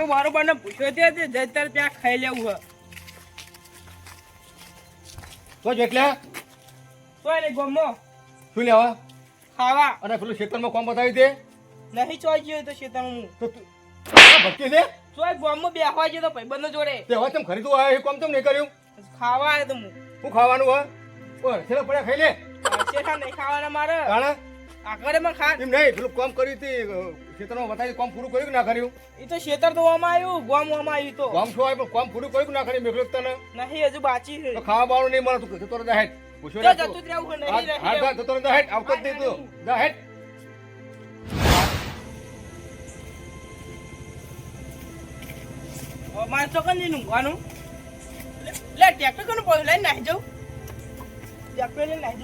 તો મારો બાને પૂછ્યો તે જતર ત્યાં ખાઈ લેવું હે. તો જ એટલે તો એને ગમો. શું લેવા? ખાવા. અને પેલું ખેતરમાં કોમ બતાવી દે. નહીં ચોઈ ગયો તો શેતાનું હું. તો ભક્તિ છે? ચોઈ ગમમાં બેહવા ગયો તો ભાઈબંધો જોડે. તે હવે તેમ ખરીદવું આવે એ કોમ તેમ નહીં કર્યું? ખાવા આવ્યો તો હું. શું ખાવાનું હોય ઓય છેલ્લા પડ્યા ખાઈ લે. શેઠા નહીં ખાવાના મારે. કાણા આગળમાં ખા એમ નહીં પેલું કોમ કર્યું તે ખેતરમાં બતાવી કોમ પૂરું કર્યું કે ના કર્યું? એ તો આમાં આવ્યું ગોમ આમાં આવ્યું તો. શું હોય પણ કોમ પૂરું કર્યું કે ના કર્યું? મેં તને? નહીં હજુ બાચી છે. ખાવા બાવાનું નહીં મળે તું તું. જતું જ રહેવું છે, હા હા, જતો આવતો જ નહીં તું. નહીં. ઊંઘવાનું લે ટ્રેક્ટર કોનું પડ્યું લઈને નાહી જાઉં. ટ્રેક્ટર લઈને નાહી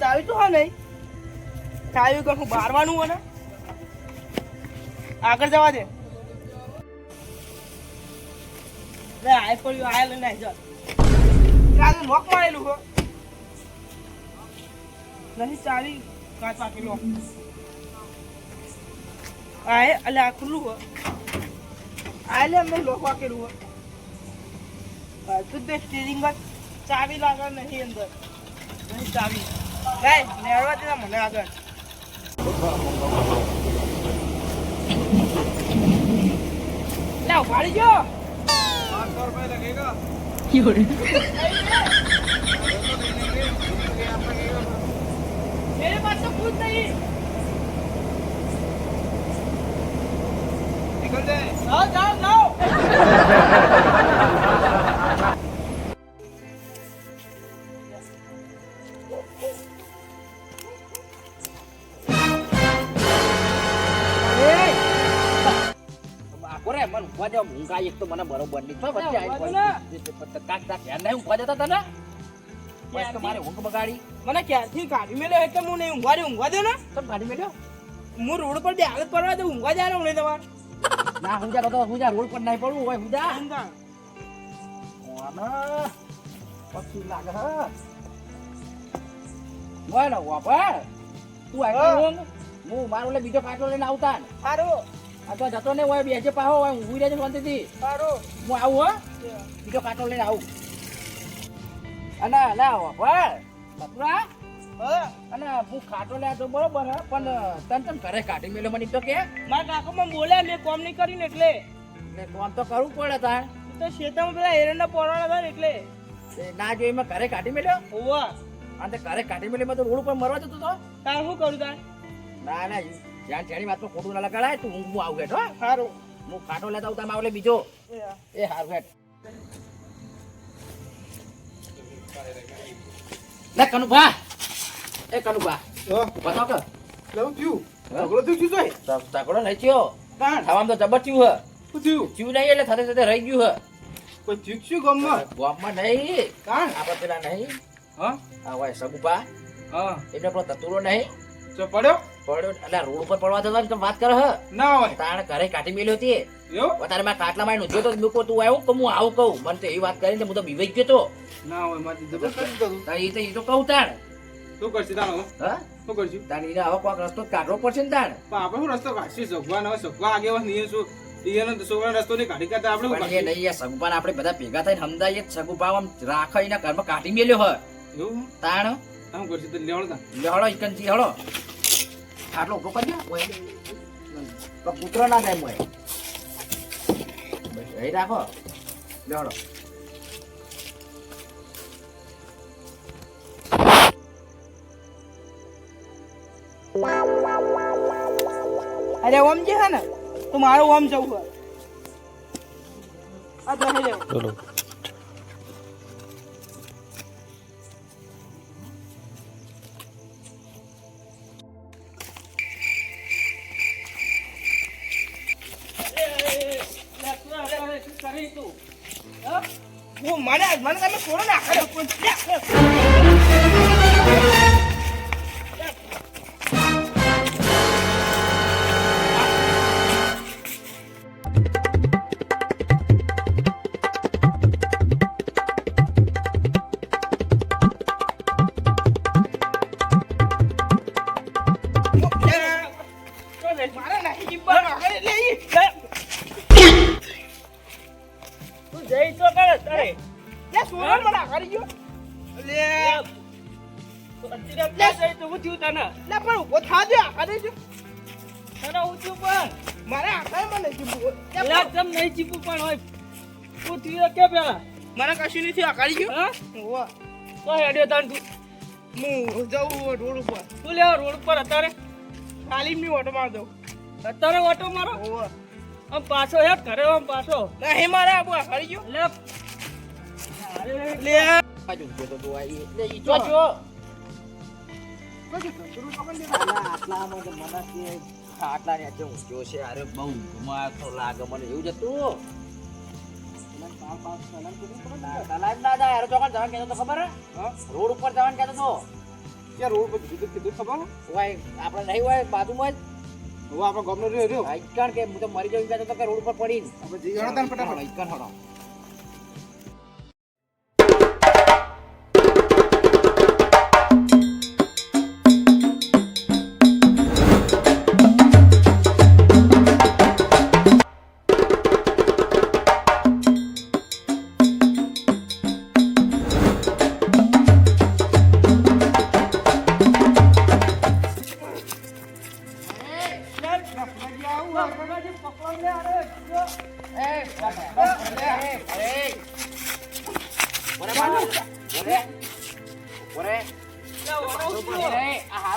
ચાવી તો હા નહીં. કણ હું બારવાનું હોય ને આગળ જવા દે. લે, આય પડ્યું આય લઈને નાહી જા. રાતે નોક મારેલું હો. નહીં, ચાલી. કાચ પાકેલું આય, અલે, આ ખુલ્લું હો. આય, લે, મેં લોક વાકેલું હો. તું તે સ્ટીરિંગ ચાવી લાગે નહીં અંદર. નહીં, ચાવી. ગાય નેરવા દે મને આગળ. લે ઉભાડી ગયો मेरे पास तो खुद नहीं जाओ जाओ जाओ મને ઊંઘવા દેવા એક તો મને બરોબર નહીં. વચ્ચે. તે- તે- તે કાક કાક હેર નહીં ઊંઘવા જતા તને? બસ તો મારે ઊંઘ બગાડી. મને ક્યારથી કાઢી મેલ્યો એટલે હું નહીં ઊંઘવા ઊંઘવા દે ને? તમ કાઢી મેલ્યો હું રોડ પર બે હાલત પડવા દે ઊંઘવા જાય ને તમારે. ના હું જા તો હું જા રોડ પર નહીં પડવું હોય હું જા. ઊંઘા. ઓના પક્ષી લાગે હ? ને વાપર તું આટલો હું. મારું લે બીજો કાટલો લઈને આવતા. ને. સારું તો જતો ને હોય બેસે પાહો હોય ઊંઘી રહેજો શાંતિથી. સારું હું આવું હો. બીજો કાંટો લઈને આવું. અને ના વાપર બકરા અને હું ખાટો લે તો બરોબર પણ તન તન ઘરે કાઢી મેલ્યો મને તો કે. મારા કાકો મને બોલ્યા મેં કોમ નહીં કરીને એટલે. એટલે કોમ તો કરવું પડે તાર. તો શેતામાં પેલા એરંડા પોરાણા હતા એટલે. ના જોઈ મેં ઘરે કાઢી મેલ્યો? હોવા. અને ઘરે કાઢી મેલ્યો મેં તો રોડ ઉપર મરવા જતો તો? તાર શું કરું તાર? ના ના જ્યાં જેની વાતમાં ખોટું ના લગાડાય તું હું હું આવું હેઠ હો. સારું હું ખાટો લેતા આવું તમે આવલે બીજો. એ. સારું હેઠ. લે કનુભા. એ કનુભા. બતાવ કે? લેવું થયું હા? શું જોઈ તા- નહીં થયો. ખાવામાં તો જબર થયું હે. શું થયું? થયું નહીં એટલે સાથે સાથે રહી ગયું હ. કોઈ થયું શું ગામમાં? ગામમાં નહીં. તાણ. આપણે પેલા નહીં. હા. સગુપા હા. એટલે પેલો તતુરો નહીં. તો પડ્યો? પડ્યો એટલે રોડ ઉપર પડવા જતો ને વાત કરે હ. ના હોય. તાણે ઘરે કાઢી મેલ્યો હતી એવું? મારા કાટલા કાટલામાં ઊંધ્યો તો મૂકો તું આવ્યો કે હું આવું કહું? મને તો એવી વાત કરીને હું તો બીવાઈ ગયો તો. ના હોય મારે જબર કરી દીધું તાણ એ તો એ તો કહું તાણ. શું કરશે તાણ હા? શું કરશું? તાણ એને કોઈક રસ્તો કાઢવો પડશે ને તાણ. પણ આપણે શું રસ્તો કાઢશું? સગવા નહીં શું? ઈયાનો રસ્તો નહીં કાઢી કાઢતા આપણે શું એ એ આપણે બધા ભેગા થઈને સમજાવીએ સગુપા આમ રાખે એના ઘરમાં કાઢી મેલ્યો હ એવું? તાણ. તો લેવડો ઇકન હળો. ઈકનજી હળો આટલો ઊભો કરજો ઓય. તો કૂતરો ના જાય મોય બસ અહીં રાખો લે હળો અરે ઓમ જે હે ને તો મારું ઓમ જવું હોય આ તો હે લેવું. મને તમે હું થયું તને? એટલે પણ ઊભો થાજે દે આકારી જો. તને હું થયું પણ. મારે આકારી મને જીવવું એલા તમ નહીં જીવવું પણ હોય હું થયું કે પેલા? મને કશું નથી આકાળી ગયું હા? તો હેડ્યો તાન તું. હું જવું રોડ ઉપર. તું લેવા રોડ ઉપર અત્યારે? તાલીમની ઓટો માર દઉં અત્યારે ઓટો મારો? આમ પાછો હેડ ઘરે આમ પાછો. હે મારે આબુ આકાળી ગયો લે. અરે લે. બાજુ જો તો તું આઈ એટલે ઈ જો. આટલા હું લાગે મને એવું જ હતું ના જાય અરે ચોકન જવાનું હે રોડ ઉપર જવાનું કહેતો તો ક્યાં રોડ પર કીધું કીધું આપણે નહીં હોય બાજુમાં જ. હવે આપણો ગમનો રહ્યો કે હું મરી જવું કહેતો તો કે રોડ ઉપર પડીને આપણે જઈ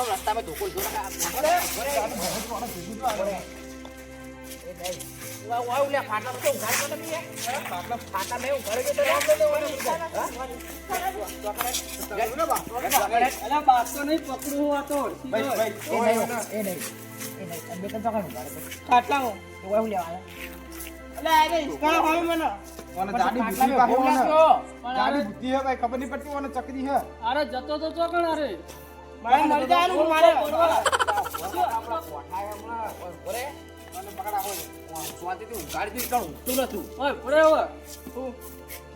રસ્તામાં ધોકો જો ફાટા તો જાડી બુદ્ધિ નહીં ફાટા નહીં ઉઘાડ તો અલા બાસો નહીં પકડું તો એ નહીં બે ત્રણ ચોકડ ઉઘાડ ખાટલામાં તો કણ અરે મારે હવે જાય ઓને મારે બુદ્ધિ ખાટલા પાહે ઓને પણ જાડી બુદ્ધિ હે ભાઈ ખબર નહીં પડતી ઓને ચકરી હે. અરે જતો તો ચોકણ અરે મારે મરી હો મારે.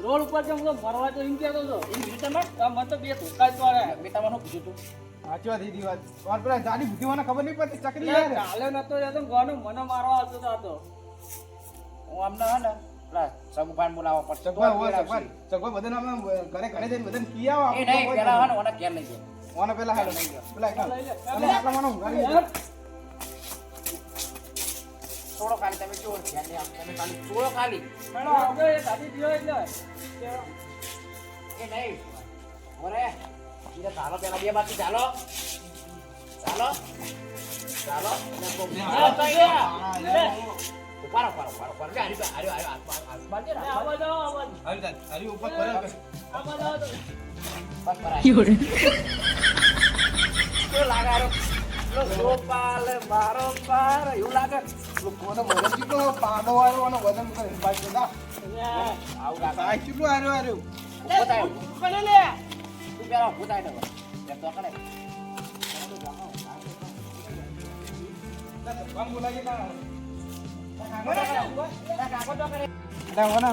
રોડ ઉપર જેમ મરવા તો એમ કેતો હતો. એમ રીતે મને તો બે ધોકા જ વાળા બે તમારું પૂછ્યું તું? સાચી વાત દીધી વાત. ઓર પેલા જાડી બુદ્ધિ ઓને ખબર નહીં પડતી ચકરી હે. કાલે નતો જતો ગોનો મને મારવા આવતો તો હતો હું આમને હે ને. પેલા સગુભાન બોલાવવા પડશે ચકવા હોય ચકવા ચકવા બધાને અમે ઘરે ઘરે જઈને બધાને કી આવો? એ નહીં પેલા હે ને ઘેર લઈ જાય ઓને પેલા હાલો પેલા એકલા અને આટલા માનો ઊંઘાડી થોડો ખાલી તમે જો ધ્યાન આપો. તમે ખાલી થોડો ખાલી. એ નહીં. ઓરે ઈને ચાલો પેલા બે બાકી ચાલો. ચાલો. ચાલો. કોમ તો. ઉપાડો, ઉપાડો, ઉપાડો, ઉપાડો. હારી, હારી, હારી, હાથ બાર, હાથ બાર દે. હાલ ચાલ હારી ઉપર ગોપાલ મારો પાર, એવું લાગે. લોકોને વજન કેટલો પાડો આવ્યો અને વજન કરે ભાઈ બધા આવું આવ્યો આવ્યો. લે તું. પેલા તો બોલાવી ના.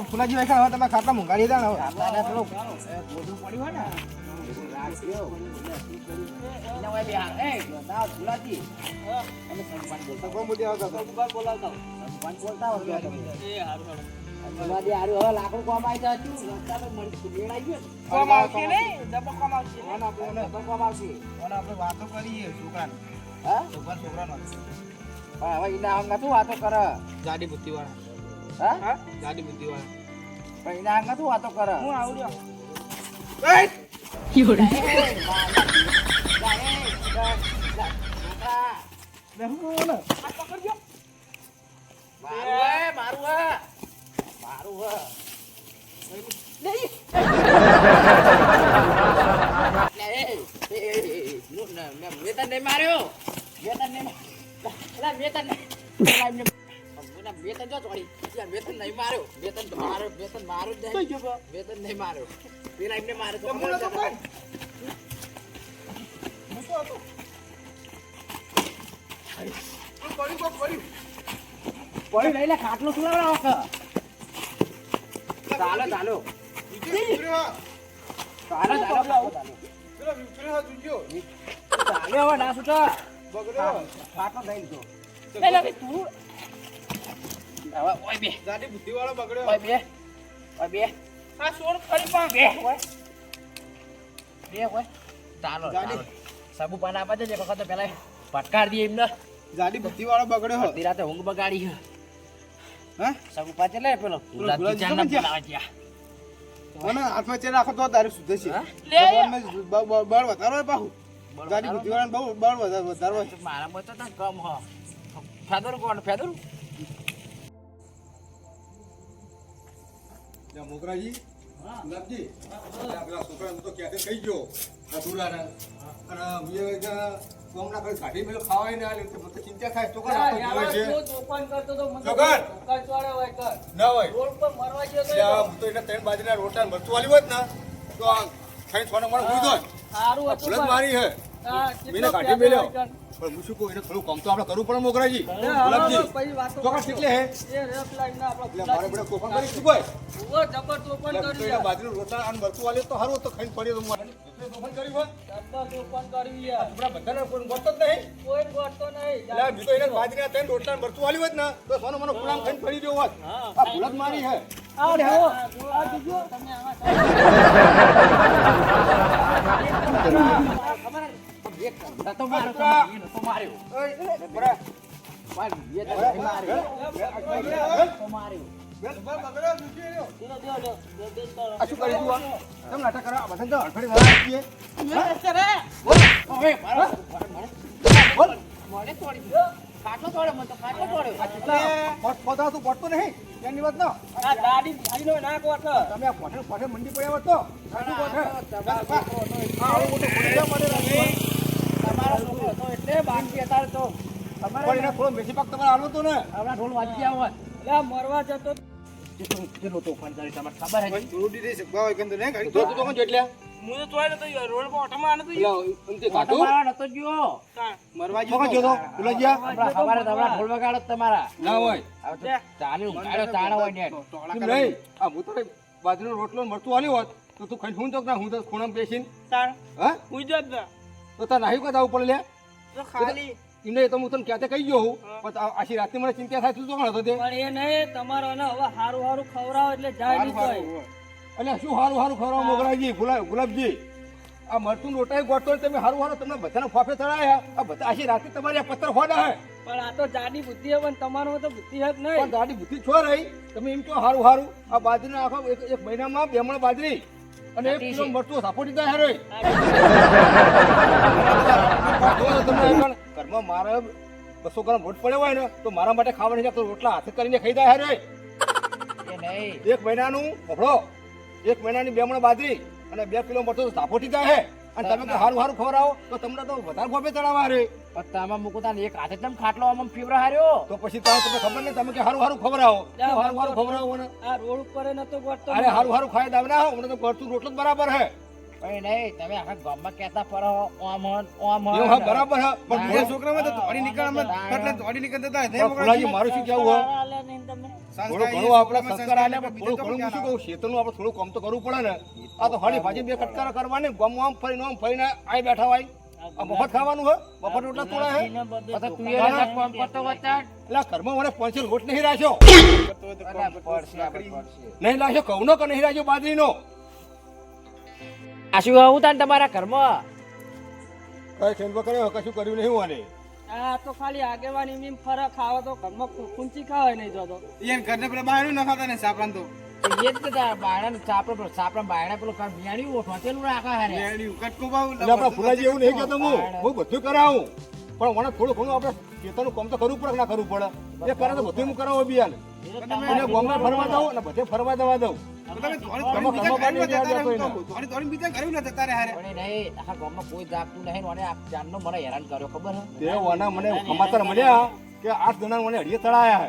ફુલાજી ભાઈ ખાવા તમે ખાટલા મુંગાડી દે ને હવે પેલું, એ, પડ્યું હોય હતો. હવે. વાતો કરીએ? છોકરા છોકરાનો પણ હવે એના હંગા શું વાતો કરે? જાડી બુદ્ધિ વાળા હા? હા જાડી બુદ્ધિ વાળા પણ એના હંગા શું વાતો કરે? હું આવું રહ્યો એ, જા, એ, જા, જા, જા. બેહું ઓને આ પકડજો મારું હે, મારું હે. મારું હે. નહીં લે, એ, એ, એ, એ, હું ને- ને- મેં તને માર્યો. પડ્યું લઈ લે ખાટલો સુલાવડાવો કે. ચાલો ચાલો. ચાલો ચાલો ચાલો. હવે ના છૂટો. સાબુ પાન આપવા દે વખત તો પેલા ફટકાર દઈએ એમને. ગાડી બુદ્ધિ વાળો બગડ્યો. અડધી રાતે ઊંઘ બગાડી હે હા? સાબુ પાછે લે પેલો હાથમાં ચેર રાખો તો તારે શુદ્ધ છે. બળ વધારો પાછું. ગાડી? બધી બહુ બળ વધારો વધારો હોય. મારામાં તો કમ હો. ફેદર કોણ? ફેદર? જા મોગરાજી ગુલાબજી. આ પેલા છોકરાને હું તો ક્યાંથી કહી ગયો. અધૂરાને અને મેં ત્યાં કોમના કરી કાઢી પેલો ખાવાય ને આલે તો ચિંતા થાય છોકરા આખો જોવે છે છોકર! ના હોય. એટલે આ હું તો એને ત્રણ બાજરીના રોટલા ને મરચું હોત ને તો આ ખાઈ થોડા મને ભૂલી દો ભૂલ જ મારી હે. મેં કાઢી મેલ્યો. પણ હું શું કહું એને થોડું કામ તો આપણે કરવું પડે મોગરાજી ગુલાબજી છોકરા કેટલે હે. એટલે મારે બધા તોફાન કરી શું કોઈ એટલે તો એને બાજરીના રોટલા અને મરચું આલ્યું તો સારું તો ખાઈને પડી તો મારે એટલે તોફાન કર્યું હોત આપણા બધાને કોઈ ગોતતો જ નહીં. એટલે બીજો એને બાજરીના ત્રણ રોટલા ને મરચું આલ્યું હોત ને તો સોનો મને ગુલામ ખાઈને પડી ગયો હોત. આ મારી હે. બરા. મારી બે તો માર્યો તો માર્યો આ શું કરી તું બધાને તો હડફડી વાળા છીએ. ઓય મારો બોલ. મને તોડી દીધો ખાટલો તોડ્યો મને તો ખાટલો તોડ્યો એટલે પોત- પોતા તું પોતતો નહીં. એની વાત ના. તમે આ પોઠે મંડી પડ્યા તો. એટલે બાકી અત્યારે તો પણ એને થોડો મેથી પાક તમારે આલવો તો ને. આપણા ઢોલ વાજી આવો મરવા જતો કેટલું કેટલું તોફાન કરી તમારે ખબર હે થોડું દીધી શકવા હોય કે અંદર નહીં કાઢી. જોતું તો કોણ એટલે? હું તો તોય નતો ગયો રોડ પર ઓટોમાં આને તો અંતે કાઢું? તમારા નતો ગયો મરવા ગયો તો? જોતો? ગુલાબજીયા? આપણા ખબર તમારા ઢોલ વગાડો તમારા ના હોય. હવે તો ચાલી ઊંઘાડ્યો હોય ને નહીં. આ હું તો બાજરીનો રોટલો મળતું આવ્યો હોત તો તું ખાઈ હું તો ના હું તો ખૂણામાં બેસીને તાણ હા હું જ ના તો તાર નાહી કાં જવું પડે લે? તો ખાલી. એમને તો હું તને ક્યાં કહી ગયો હું? પણ આખી રાતની મને ચિંતા થાય તું તો કોણ હતો તે પણ એ નહીં તમારો ને હવે હારું હારું ખવડાવો એટલે જાય નહીં કોઈ એટલે શું હારું હારું ખવડાવો મોગરાજી ગુલાબ ગુલાબજી આ મરતું રોટાઈ ગોઠતો તમે હારું હારું તમને બધાને ફાફે ચડાયા. આ બધા આખી રાતે તમારે પથ્થર ખોડા હે. પણ આ તો જાડી બુદ્ધિ હે પણ તમારો તો બુદ્ધિ પણ નહીં? ગાડી બુદ્ધિ છો રહી. તમે એમ કહો હારું હારું. આ બાજરીના આખો એક એક મહિનામાં બે મણ બાજરી. અને એક કિલો મરચું સાપોટી થાય હારે. તમને ઘરમાં મારે બસો ગ્રામ રોટ પડ્યો હોય ને તો મારા માટે ખાવાની તો રોટલા હાથે કરીને ખાઈ જાય હારે. એક મહિનાનું પકડો એક મહિનાની બે મણ બાજરી અને બે કિલો મરચું સાપોટી જાય હે. અને તમે તો હારું હારું ખવડાવો તો તમને તો વધારે ફોફે ચડાવવા હારે. પણ તમે મૂકો તાને એક હાથે તમે ખાટલો આમ ફીવર હાર્યો? તો પછી તમે તમને ખબર નહીં તમે કે હારું હારું ખવડાવો. હારું હારું ખવડાવો ને આ રોડ ઉપર એ નતો ગોટતો અરે હારું હારું ખાઈ દાવ ના હમણાં તો ગોટતું રોટલો બરાબર હે. પણ નહીં તમે આખા ગામમાં કહેતા ફરો ઓમ હન ઓમ હન. હા બરાબર હે. પણ બીજા છોકરામાં તો દોડી નીકળવામાં એટલે દોડી નીકળતા હતા પણ મોકલાજી મારું શું કેવું હે? આલે થોડું ઘણું આપણે સંસ્કાર આલ્યા પણ થોડું ઘણું શું કહું શેતરનું આપણે થોડું કામ તો કરવું પડે ને. આ તો હળી ભાજી બે કટકારા કરવાની ગમ આમ ફરીને આમ ફરીને આઈ બેઠા હોય. આ મફત ખાવાનું હે? મફત રોટલા તોડા હે? પછી તું એ રજા કોમ કરતો વચાડ એટલે આ મને પાંચસો લોટ નહીં રાખ્યો નહીં રાખ્યો ઘઉંનો કે નહીં રાખ્યો બાજરીનો? આ શું આવું તાન તમારા કર્મ કઈ ખેંચવા કર્યો? કશું કર્યું નહીં હું આને? આ તો ખાલી આગેવાની ફરક ખાવા તો ઘરમાં કુંચી ખાવાય નહીં જતો. યાર ઘરને પેલા બહાર ન ખાતા ને સાપરાન તો. એ જ તો તારા બાયણા ચાપડા બાયણા પેલો કાં બિયાણી ઓઠો રાખા હારે એટલે આપણા ફુલાજી એવું નહીં કહેતો હું હું બધું કરાવું. પણ મને થોડું ઘણું આપણે ખેતરનું કામ તો કરવું પડે કે ના કરવું પડે? એ કરે તો બધું હું કરાવો બિયાન અને બોમ્બે ફરવા દઉં અને બધે ફરવા દવા દઉં. પણ આખા ગામમાં કોઈ જાગતું નહીં ને આ જાનનો મને હેરાન કર્યો ખબર મને સમાચાર મળ્યા કે આઠ જણા મને અડીએ તળાયા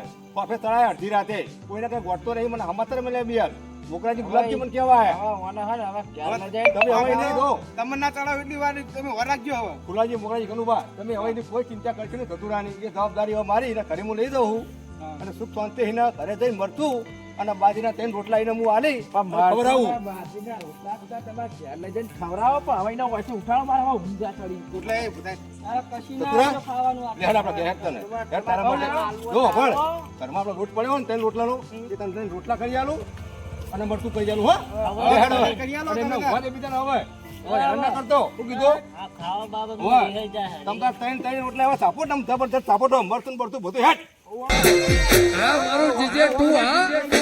હે તળાય અડધી રાતે. કોઈને કઈ ગોઠતો નહીં મને સમાચાર મળે બિયાન મોકરાજી ગુલાબજી મને કહેવાય. હવે જાય. તમે હવે નહીં દો તમને ના ચડાવ એટલી વાર તમે વરાગજો હવે. ફુલાજી મોકરાજી કનુભા તમે હવે એની કોઈ ચિંતા કરશો ને ધતુરાની એ જવાબદારી હવે મારી ને ઘરે હું લઈ દઉં છું. અને સુખ શાંતિ ઘરે જઈને મરતું. અને બાજીના ત્રણ રોટલા એને હું આલી. પણ ખવડાવું. બાજરીના રોટલા બધા તમારે ઘેર લઈ જઈને ખવડાવો પણ હવે એના વચ્ચે ઉઠાડો મારે હવે ઊંઘા ચડી. એટલે એ બધા આ ના ખાવાનું આપણે. ઘેર તને. ઘેર તારા માટે. જો ભણ. ઘરમાં આપણો લોટ પડ્યો ને ત્રણ રોટલાનો એ તને ત્રણ રોટલા કરી આલું અને મરતું કરી જાલું હો. કરી હવે. એમને ઊભા દે બીજાને હવે. હવે ના કરતો. શું કીધું? હોય. ત્રણ ત્રણ એટલે હવે સાપોટ આમ જબરજસ્ત સાપોટો મરતું ને બરતું બધું હેડ. હા મારું જીજે તું હા?